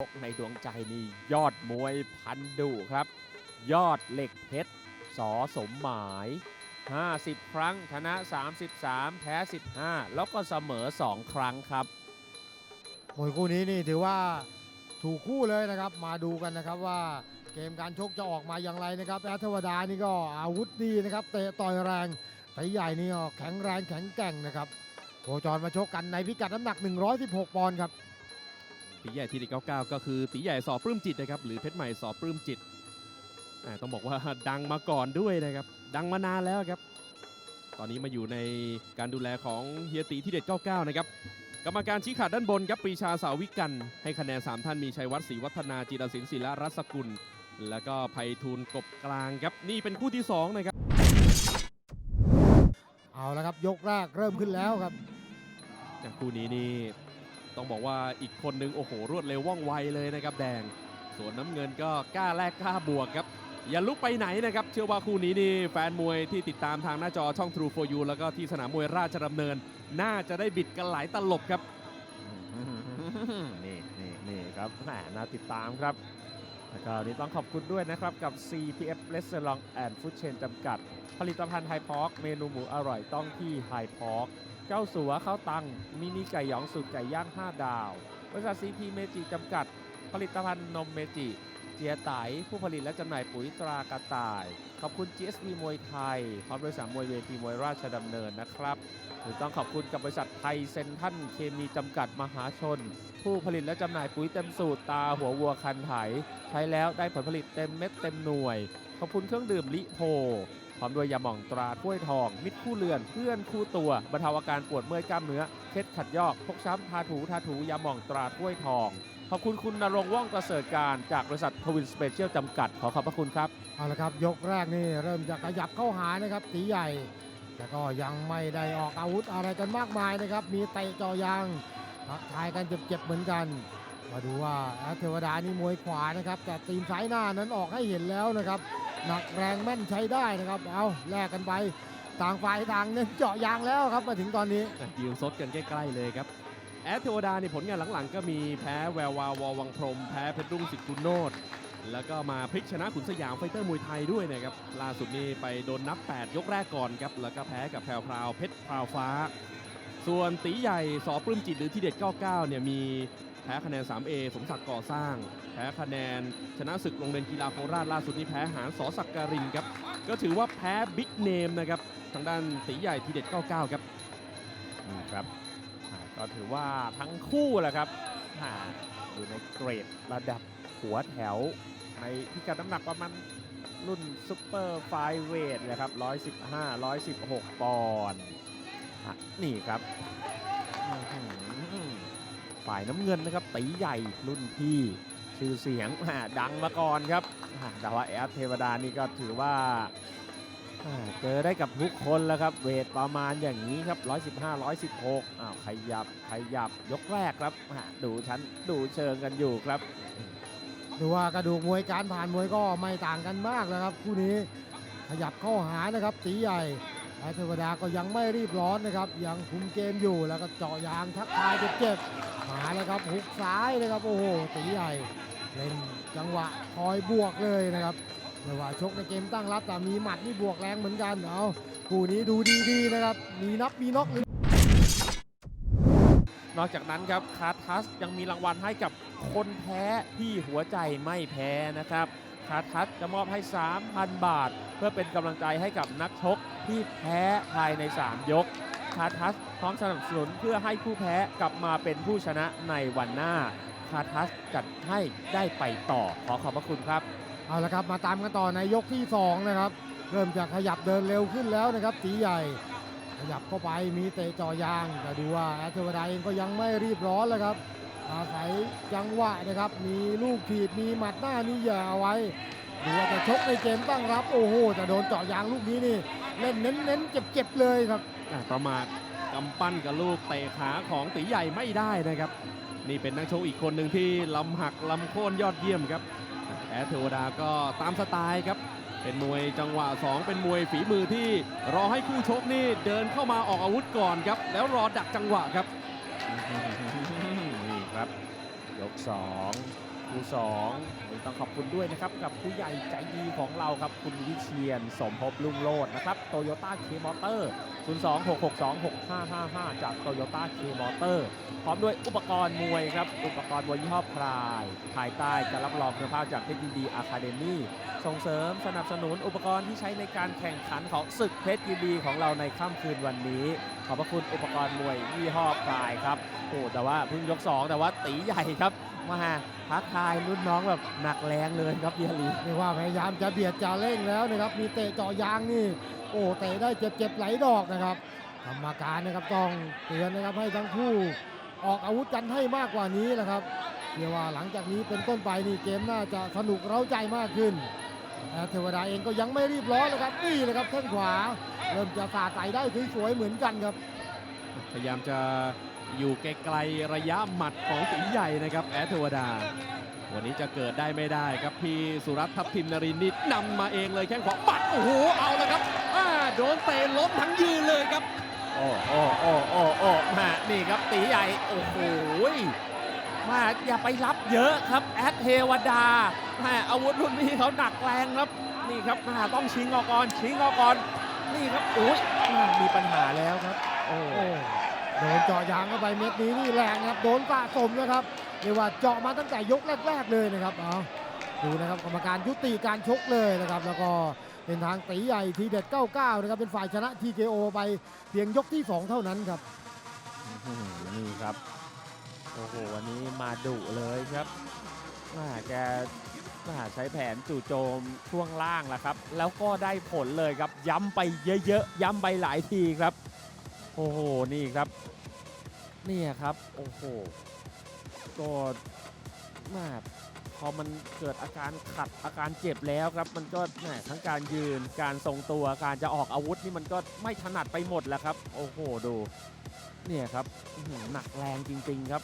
กในดวงใจนี่ยอดมวยพันดุครับ ยอดเหล็กเพชรสอสมหมาย 50 ครั้งชนะ 33 แพ้ 15 แล้วก็เสมอ 2 ครั้งครับ มวยคู่นี้นี่ถือว่าถูกคู่เลยนะครับ มาดูกันนะครับว่าเกมการชกจะออกมาอย่างไรนะครับแอเทวดานี่ก็อาวุธดีนะครับเตะต่อยแรงตีใหญ่นี่ก็แข็งแรงแข็งแกร่งนะครับโคจรมาชกกันในพิกัดน้ำหนัก 116 ปอนด์ครับ ตีใหญ่ทีเด็ด99 ก็คือตีใหญ่สอปลื้มจิตนะครับหรือเพชรใหม่สอปลื้มจิตอ่าต้องบอกว่าดังมาก่อนด้วยนะครับ ดังมานานแล้วครับ ตอนนี้มาอยู่ในการดูแลของเฮียตีที่เด็ด99 นะครับกรรมการชี้ขาดด้านบนครับปรีชาสาวิกัน ให้คะแนน 3 ท่านมีชัยวัฒน์ศรีวัฒนาจิรศิลป์ศิลารัศกุล แล้วก็ไพฑูรย์กบกลางครับ นี่เป็นคู่ที่ 2 นะครับ เอาละครับ ยกแรกเริ่มขึ้นแล้วครับจากคู่นี้นี่ ต้องบอกว่าอีกคนนึงโอ้โหรวดเร็วว่องไวเลยนะครับแดง ส่วนน้ำเงินก็กล้าแลกกล้าบวกครับ อย่าลุกไปไหนนะครับ เชื่อว่าคู่นี้นี่แฟนมวยที่ติดตามทางหน้าจอช่อง True for You แล้วก็ที่สนามมวยราชดำเนิน น่าจะได้บิดกันหลายตลบครับนี่นี่นี่ครับแหมน่าติดตามครับแล้วก็นนี้ต้องขอบคุณด้วยนะครับ กับ CPF Restaurant and Food Chain จำกัด ผลิตภัณฑ์ไฮพอกเมนูหมูอร่อยต้องที่ไฮพอก เจ้าสัวข้าวตัง มินิไก่หยองสูตรไก่ย่าง 5 ดาว บริษัทซีพีเมจิจำกัด ผลิตภัณฑ์นมเมจิ เจียไตผู้ผลิตและจำหน่ายปุ๋ยตรากระต่าย ขอบคุณ GSV มวยไทย พร้อมบริษัทมวยเวทีมวยราชดำเนินนะครับหรือต้องขอบคุณกับบริษัทไทยเซนทันเคมีจำกัดมหาชน ผู้ผลิตและจำหน่ายปุ๋ยเต็มสูตรตาหัววัวคันไถ ใช้แล้วได้ผลผลิตเต็มเม็ดเต็มหน่วย ขอบคุณเครื่องดื่มลิโพพร้อมด้วยยาหม่องตราถ้วยทอง มิตรคู่เรือนเพื่อนคู่ตัวบรรเทาอาการปวดเมื่อยกล้ามเนื้อเคล็ดขัดยอกพกช้ำทาถูทาถูยาหม่องตราถ้วยทอง ขอบคุณคุณนรงค์ว่องประเสริฐการจากบริษัททวินสเปเชียลจำกัด ขอขอบพระคุณครับ เอาละครับ ยกแรกนี่เริ่มจะขยับเข้าหานะครับตีใหญ่ แต่ก็ยังไม่ได้ออกอาวุธอะไรกันมากมายนะครับ มีเตะเจอยางทักทายกันเจ็บๆเหมือนกัน มาดูว่าแอดเทวดานี่มวยขวานะครับ แต่ตีนซ้ายหน้านั้นออกให้เห็นแล้วนะครับ หนักแรงแม่นใช้ได้นะครับ เอาแลกกันไป ต่างฝ่ายต่างเน้นเจาะยางแล้วครับมาถึงตอนนี้อะยืนซดกันใกล้ๆเลยครับ แอดเทวดาในผลงานหลังๆ ก็มีแพ้แวววาววังพรม แพ้เพชรรุ่งสิทธิ์กุลโนดแล้วก็มาพลิกชนะขุนสยามไฟเตอร์มวยไทยด้วยนะครับ ล่าสุดนี้ไปโดนนับ 8 ยกแรกก่อนครับ แล้วก็แพ้กับแพรวพราวเพชรพราวฟ้า ส่วนตีใหญ่สอปลื้มจิตหรือที่เด็ด 99 เนี่ยมีแพ้คะแนน 3A สมศักดิ์ก่อสร้าง แพ้คะแนนชนะศึกโรงเรียนกีฬาโคราชล่าสุดนี้แพ้หารสอสักการินครับ ก็ถือว่าแพ้บิ๊กเนมนะครับ ทางด้านตีใหญ่ทีเด็ด 99 ครับครับ ก็ถือว่าทั้งคู่แหละครับอยู่ในเกรดระดับหัวแถว ในพิกัดน้ำหนักประมาณรุ่นซุปเปอร์ไฟเวทนะครับ 115 116 ปอนด์นี่ครับฝ่ายน้ำเงินนะครับตีใหญ่รุ่นพี่ชื่อเสียงดังมาก่อนครับอ่าแต่ว่าแอฟเทวดานี่ก็ถือว่า เจอได้กับทุกคนแล้วครับ เวทประมาณอย่างนี้ครับ 115 116อ้าวขยับขยับยกแรกครับดูชั้นดูเชิงกันอยู่ครับดูว่ากระดูกมวยการผ่านมวยก็ไม่ต่างกันมากนะครับคู่นี้ขยับเข้าหานะครับตีใหญ่แอเทวดาก็ยังไม่รีบร้อนนะครับ ยังคุมเกมอยู่แล้วก็เจาะยางทักทายเจ็บๆมาแล้วครับหุกซ้ายนะครับโอ้โหตีใหญ่เล่นจังหวะคอยบวกเลยนะครับ ไม่ว่าชกในเกมตั้งรับแต่มีหมัดนี่บวกแรงเหมือนกันเอาคู่นี้ดูดีๆนะครับ มีนับมีน็อกนอกจากนั้นครับคาทัสยังมีรางวัลให้กับคนแพ้ที่หัวใจไม่แพ้นะครับคาทัสจะมอบให้ 3,000 บาท เพื่อเป็นกำลังใจให้กับนักชกที่แพ้ภายใน 3 ยกคาทัสพร้อมสนับสนุนเพื่อให้ผู้แพ้กลับมาเป็นผู้ชนะในวันหน้าคาทัสจัดให้ได้ไปต่อขอขอบพระคุณครับ เอาละครับมาตามกันต่อในยกที่สองนะครับเริ่มจะขยับเดินเร็วขึ้นแล้วนะครับตีใหญ่ ขยับเข้าไปมีเตะจ่อยางแต่ดูว่าแอตเทวดาเองก็ยังไม่รีบร้อนเลยครับอาศัยจังหวะนะครับ มีลูกถีบมีหมัดหน้านี่เหย่เอาไว้ดูว่าจะชกในเกมตั้งรับ โอ้โหแต่โดนเจาะยางลูกนี้นี่ เล่นเน้นๆเจ็บๆเลยครับประมาทกำปั้นกับลูกเตะขาของตีใหญ่ไม่ได้นะครับ นี่เป็นนักชกอีกคนหนึ่งที่ลำหักลำโค่นยอดเยี่ยมครับ แอดเทวดาก็ตามสไตล์ครับ เป็นมวยจังหวะ 2 เป็นมวยฝีมือที่รอให้คู่ชกนี่เดินเข้ามาออกอาวุธก่อนครับ แล้วรอดักจังหวะครับ นี่ครับ ยก2คู่สองต้องขอบคุณด้วยนะครับ กับผู้ใหญ่ใจดีของเราครับ คุณวิเชียนสมภพลุงโลดนะครับโตโยต้าเคมอเตอร์ 026626555 จากโตโยต้าเคมอเตอร์พร้อมด้วยอุปกรณ์มวยครับ อุปกรณ์มวยยี่ห้อพราย ภายใต้การรับรองคุณภาพจากเพชรยินดีอะคาเดมี่ส่งเสริมสนับสนุนอุปกรณ์ที่ใช้ในการแข่งขันของศึกเพชรยินดีของเราในค่ำคืนวันนี้ ขอบพระคุณอุปกรณ์มวยยี่ห้อพรายครับโอ้แต่ว่าเพิ่งยก 2 แต่ว่าตีใหญ่ครับมา ทักทายรุ่นน้องแบบหนักแรงเลยครับเบียรีเรียกว่าพยายามจะเบียดจะเร่งแล้วนะครับ มีเตะเจาะยางนี่ โอ้เตะได้เจ็บๆไหลดอกนะครับกรรมการนะครับต้องเตือนนะครับให้ทั้งคู่ออกอาวุธกันให้มากกว่านี้แหละครับเรียกว่าหลังจากนี้เป็นต้นไปนี่เกมน่าจะสนุกเร้าใจมากขึ้นแต่เทวดาเองก็ยังไม่รีบร้อนเลยครับนี่เลยครับแข้งขวา เริ่มจะสาดใส่ได้สวยๆเหมือนกันครับ พยายามจะ อยู่ไกลๆระยะหมัดของตีใหญ่นะครับแอดเทวดา วันนี้จะเกิดได้ไม่ได้ครับพี่สุรัตน์ทัพทิมนรินทร์นี่นำมาเองเลยแข้งขวาปัดโอ้โหเอาแล้วครับอ่าโดนเตะล้มทั้งยืนเลยครับ โอ้โอ้โอ้โอ้โอ้มานี่ครับตีใหญ่ โอ้โหมาอย่าไปรับเยอะครับแอดเทวดาแม่อาวุธรุ่นนี้เขาหนักแรงครับ นี่ครับมาต้องชิงออกก่อนชิงออกก่อน นี่ครับโอ้ยมามีปัญหาแล้วครับ โอ้ โอ้ โดนเจาะยางเข้าไปเม็ดนี้นี่แรงนะครับ โดนสะสมนะครับเรียกว่าเจาะมาตั้งแต่ยกแรกๆเลยนะครับเอาดูนะครับกรรมการยุติการชกเลยนะครับ แล้วก็เป็นทางตีใหญ่ทีเด็ด 99 นะครับ เป็นฝ่ายชนะ TKO ไปเพียงยกที่ 2 เท่านั้นครับนี่ครับ โอ้โห วันนี้มาดุเลยครับมาแกมาใช้แผนจู่โจมช่วงล่างแหละครับ แล้วก็ได้ผลเลยครับ ย้ำไปเยอะๆ ย้ำไปหลายทีครับ โอ้โห นี่ครับเนี่ยครับ โอ้โหก็มาพอมันเกิดอาการขัดอาการเจ็บแล้วครับ มันก็แหมทั้งการยืนการทรงตัวการจะออกอาวุธนี่มันก็ไม่ถนัดไปหมดแล้วครับ โอ้โหดู เนี่ยครับหนักแรงจริง ๆ ครับ